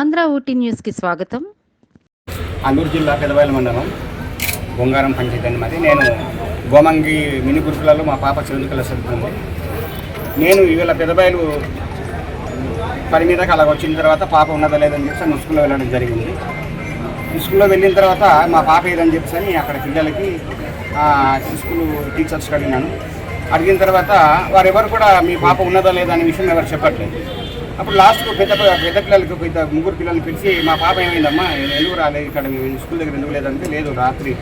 ఆంధ్ర ఊటీ న్యూస్కి స్వాగతం. అల్లూరు జిల్లా పెదవాయల మండలం బొంగారం పంచాయతీ అని మాది. నేను గోమంగి మిని గురుకులలో మా పాప చదువుకల చదువుతుంది. నేను ఇవాళ పెదబాయిలు పని మీదకి అలా వచ్చిన తర్వాత పాప ఉన్నదా లేదని చెప్పి నేను స్కూల్లో వెళ్ళడం జరిగింది. స్కూల్లో వెళ్ళిన తర్వాత మా పాప ఏదని చెప్పేసి అని అక్కడ పిల్లలకి స్కూల్ టీచర్స్కి అడిగినాను. అడిగిన తర్వాత వారెవరు కూడా మీ పాప ఉన్నదా లేదా అనే విషయం ఎవరు చెప్పట్లేదు. అప్పుడు లాస్ట్కు పెద్ద పెద్ద పిల్లలకి పెద్ద ముగ్గురు పిల్లల్ని పిలిచి మా పాప ఏమైందమ్మా ఎందుకు రాలేదు? ఇక్కడ స్కూల్ దగ్గర ఎందుకు లేదంటే లేదు రాత్రి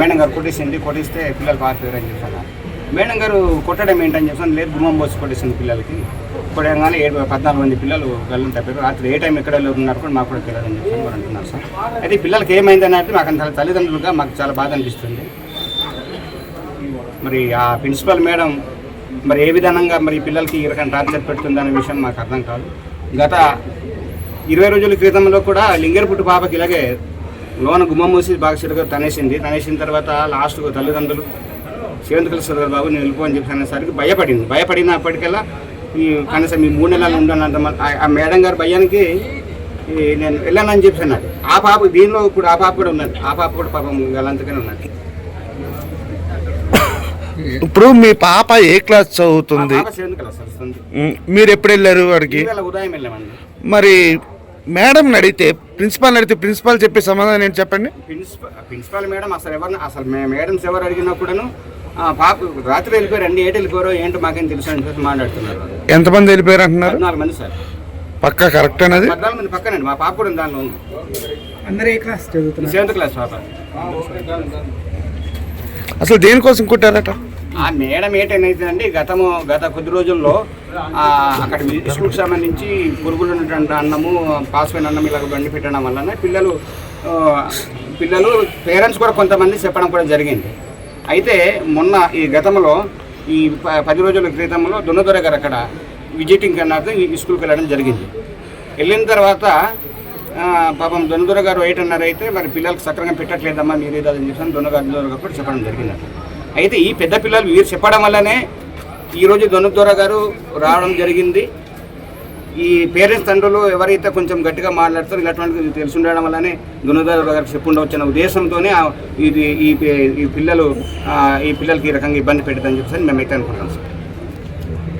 మేడం గారు కొట్టేసింది కొట్టిస్తే పిల్లలు పారిపోయారు అని చెప్పాను మేడం గారు కొట్టడం ఏంటని చెప్పాను లేదు గుమ్మం పోసి కొట్టేసింది పిల్లలకి. కొట్టగానే ఏడు పద్నాలుగు మంది పిల్లలు గల్లం తప్పారు. రాత్రి ఏ టైం ఎక్కడ ఉన్నారు కూడా మాకు కూడా తెలియదని చెప్పి వారు అంటున్నారు సార్. అయితే పిల్లలకి ఏమైందని అంటే మాకు అంత తల్లిదండ్రులుగా మాకు చాలా బాధ అనిపిస్తుంది. మరి ఆ ప్రిన్సిపల్ మేడం మరి ఏ విధంగా మరి పిల్లలకి ఈ రకం టార్చర్ పెడుతుందనే విషయం మాకు అర్థం కాదు. గత ఇరవై రోజుల క్రితంలో కూడా లింగరపుట్టు పాపకి ఇలాగే లోన గుమ్మం మూసి బాగా తనేసింది. తనేసిన తర్వాత లాస్ట్ తల్లిదండ్రులు శివంతకల సురగర్ బాబు నేను వెళ్ళిపో అని చెప్పి అనేసరికి భయపడింది. భయపడినప్పటికల్లా ఈ కనీసం ఈ మూడు నెలలు ఉండనంత ఆ- మేడం గారి భయానికి నేను వెళ్ళానని చెప్పి అన్నాడు. ఆ పాప దీనిలో ఇప్పుడు ఆ పాప కూడా ఉన్నది. ఆ పాప కూడా పాపం గలంతగానే ఉన్నది. ఇప్పుడు మీ పాప ఏ క్లాస్ చదువుతుంది? మీరు ఎప్పుడు వెళ్ళారు వాడికి? మరి మేడం అడిగితే ప్రిన్సిపాల్ అడిగితే ప్రిన్సిపాల్ చెప్పే సమాధానం ఏంటి చెప్పండి? ప్రిన్సిపల్ ప్రిన్సిపాల్ మేడం అసలు ఎవరిని అసలు మేడమ్స్ ఎవరు అడిగినా కూడాను ఆ, పాప రాత్రి వెళ్ళిపోయారు అండి ఏటి వెళ్ళిపోయారో ఏంటో మాకేం తెలుసు అని చెప్పి మాట్లాడుతున్నారు. ఎంతమంది వెళ్ళిపోయారు అంటున్నారు? పద్నాలుగు మంది సార్. పక్కా కరెక్ట్ అనేది పద్నాలుగు మంది పక్కనండి మా పాప కూడా దానిలో ఉంది. అందరు ఏ క్లాస్ చదువుతున్నారు? సెవెంత్ క్లాస్ పాప. అసలు దేనికోసం కుట్టారట? ఆ మేడం ఏంటనేదండి గతము గత కొద్ది రోజుల్లో అక్కడ స్కూల్కి సంబంధించి పురుగులు ఉన్నటువంటి అన్నము పాస్పోయిన అన్నం ఇలా బండి పెట్టడం వలన పిల్లలు పిల్లలు పేరెంట్స్ కూడా కొంతమంది చెప్పడం కూడా జరిగింది. అయితే మొన్న ఈ గతంలో ఈ ప- పది రోజుల క్రితంలో దున్నదొర గారు అక్కడ విజిటింగ్ కన్నా ఈ స్కూల్కి వెళ్ళడం జరిగింది. వెళ్ళిన తర్వాత పాపం దొనదొర గారు ఏంటన్నారు అయితే మరి పిల్లలకు సక్రంగా పెట్టట్లేదమ్మా మీరు ఏదో అని చెప్పి దొనగారు దొనగారు కూడా చెప్పడం జరిగింది. అయితే ఈ పెద్ద పిల్లలు వీరు చెప్పడం వల్లనే ఈరోజు దొనదొర గారు రావడం జరిగింది. ఈ పేరెంట్స్ తండ్రులు ఎవరైతే కొంచెం గట్టిగా మాట్లాడతారో ఇలాంటివి తెలిసి ఉండడం వల్లనే దొనదొర గారికి చెప్పుండవచ్చిన ఉద్దేశంతోనే ఇది ఈ ఈ పిల్లలు ఈ పిల్లలకి ఈ రకంగా ఇబ్బంది పెట్టదని చెప్పేసి మేమైతే అనుకుంటాం సార్.